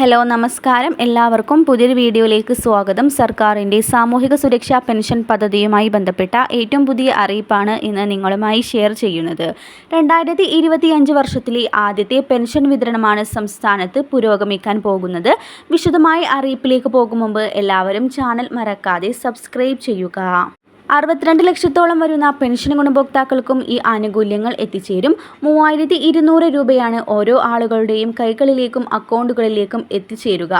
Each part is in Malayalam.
ഹലോ നമസ്കാരം. എല്ലാവർക്കും പുതിയൊരു വീഡിയോയിലേക്ക് സ്വാഗതം. സർക്കാരിന്റെ സാമൂഹിക സുരക്ഷാ പെൻഷൻ പദ്ധതിയുമായി ബന്ധപ്പെട്ട ഏറ്റവും പുതിയ അറിയിപ്പാണ് ഇന്ന് നിങ്ങളുമായി ഷെയർ ചെയ്യുന്നത്. രണ്ടായിരത്തി ഇരുപത്തിയഞ്ച് വർഷത്തിലെ ആദ്യത്തെ പെൻഷൻ വിതരണമാണ് സംസ്ഥാനത്ത് പുരോഗമിക്കാൻ പോകുന്നത്. വിശദമായ അറിയിപ്പിലേക്ക് പോകും മുമ്പ് എല്ലാവരും ചാനൽ മറക്കാതെ സബ്സ്ക്രൈബ് ചെയ്യുക. അറുപത്തിരണ്ട് ലക്ഷത്തോളം വരുന്ന പെൻഷൻ ഗുണഭോക്താക്കൾക്കും ഈ ആനുകൂല്യങ്ങൾ എത്തിച്ചേരും. മൂവായിരത്തി ഇരുന്നൂറ് രൂപയാണ് ഓരോ ആളുകളുടെയും കൈകളിലേക്കും അക്കൗണ്ടുകളിലേക്കും എത്തിച്ചേരുക.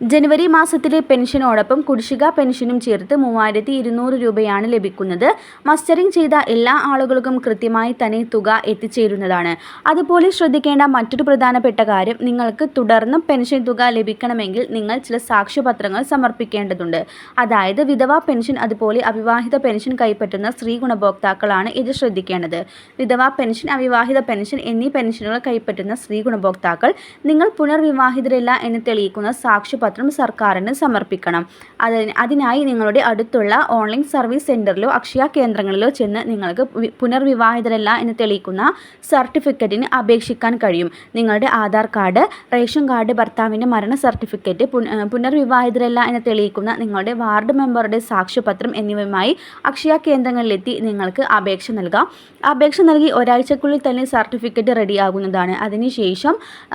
ജനുവരി മാസത്തിലെ പെൻഷനോടൊപ്പം കുടിശ്ശിക പെൻഷനും ചേർത്ത് മൂവായിരത്തി ഇരുന്നൂറ് രൂപയാണ് ലഭിക്കുന്നത്. മസ്റ്ററിംഗ് ചെയ്ത എല്ലാ ആളുകൾക്കും കൃത്യമായി തന്നെ തുക എത്തിച്ചേരുന്നതാണ്. അതുപോലെ ശ്രദ്ധിക്കേണ്ട മറ്റൊരു പ്രധാനപ്പെട്ട കാര്യം നിങ്ങൾക്ക് തുടർന്നും പെൻഷൻ തുക ലഭിക്കണമെങ്കിൽ നിങ്ങൾ ചില സാക്ഷ്യപത്രങ്ങൾ സമർപ്പിക്കേണ്ടതുണ്ട്. അതായത് വിധവാ പെൻഷൻ അതുപോലെ അവിവാഹിത പെൻഷൻ കൈപ്പറ്റുന്ന സ്ത്രീ ഗുണഭോക്താക്കളാണ് ഇത് ശ്രദ്ധിക്കേണ്ടത്. വിധവാ പെൻഷൻ അവിവാഹിത പെൻഷൻ എന്നീ പെൻഷനുകൾ കൈപ്പറ്റുന്ന സ്ത്രീ ഗുണഭോക്താക്കൾ നിങ്ങൾ പുനർവിവാഹിതരല്ല എന്ന് തെളിയിക്കുന്ന സാക്ഷ്യ പത്രം സർക്കാരിന് സമർപ്പിക്കണം. അതിന് അതിനായി നിങ്ങളുടെ അടുത്തുള്ള ഓൺലൈൻ സർവീസ് സെന്ററിലോ അക്ഷയ കേന്ദ്രങ്ങളിലോ ചെന്ന് നിങ്ങൾക്ക് പുനർവിവാഹിതരല്ല എന്ന് തെളിയിക്കുന്ന സർട്ടിഫിക്കറ്റിന് അപേക്ഷിക്കാൻ കഴിയും. നിങ്ങളുടെ ആധാർ കാർഡ് റേഷൻ കാർഡ് ഭർത്താവിന്റെ മരണ സർട്ടിഫിക്കറ്റ് പുനർവിവാഹിതരല്ല എന്ന് തെളിയിക്കുന്ന നിങ്ങളുടെ വാർഡ് മെമ്പറുടെ സാക്ഷ്യപത്രം എന്നിവയുമായി അക്ഷയ കേന്ദ്രങ്ങളിലെത്തി നിങ്ങൾക്ക് അപേക്ഷ നൽകാം. അപേക്ഷ നൽകി ഒരാഴ്ചക്കുള്ളിൽ തന്നെ സർട്ടിഫിക്കറ്റ് റെഡിയാകുന്നതാണ്. അതിനുശേഷം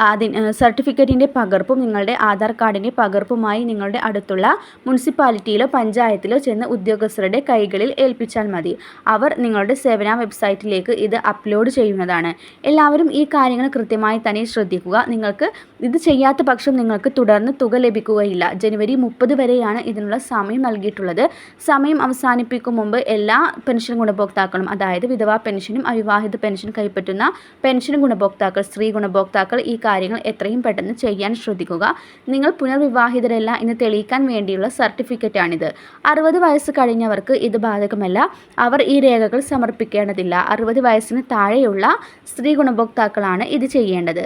അതിന് സർട്ടിഫിക്കറ്റിന്റെ പകർപ്പും നിങ്ങളുടെ ആധാർ കാർഡിന്റെ പകർപ്പുമായി നിങ്ങളുടെ അടുത്തുള്ള മുനിസിപ്പാലിറ്റിയിലോ പഞ്ചായത്തിലോ ചെന്ന് ഉദ്യോഗസ്ഥരുടെ കൈകളിൽ ഏൽപ്പിച്ചാൽ മതി. അവർ നിങ്ങളുടെ സേവന വെബ്സൈറ്റിലേക്ക് ഇത് അപ്ലോഡ് ചെയ്യുന്നതാണ്. എല്ലാവരും ഈ കാര്യങ്ങൾ കൃത്യമായി തന്നെ ശ്രദ്ധിക്കുക. നിങ്ങൾക്ക് ഇത് ചെയ്യാത്ത പക്ഷം നിങ്ങൾക്ക് തുടർന്ന് തുക ലഭിക്കുകയില്ല. ജനുവരി മുപ്പത് വരെയാണ് ഇതിനുള്ള സമയം നൽകിയിട്ടുള്ളത്. സമയം അവസാനിപ്പിക്കും മുമ്പ് എല്ലാ പെൻഷൻ ഗുണഭോക്താക്കളും അതായത് വിധവാ പെൻഷനും അവിവാഹിത പെൻഷൻ കൈപ്പറ്റുന്ന പെൻഷൻ ഗുണഭോക്താക്കൾ സ്ത്രീ ഗുണഭോക്താക്കൾ ഈ കാര്യങ്ങൾ എത്രയും പെട്ടെന്ന് ചെയ്യാൻ ശ്രദ്ധിക്കുക. നിങ്ങൾ പുനർവിവാഹിതരല്ല എന്ന് തെളിയിക്കാൻ വേണ്ടിയുള്ള സർട്ടിഫിക്കറ്റാണിത്. അറുപത് വയസ്സ് കഴിഞ്ഞവർക്ക് ഇത് ബാധകമല്ല. അവർ ഈ രേഖകൾ സമർപ്പിക്കേണ്ടതില്ല. അറുപത് വയസ്സിന് താഴെയുള്ള സ്ത്രീ ഗുണഭോക്താക്കളാണ് ഇത് ചെയ്യേണ്ടത്.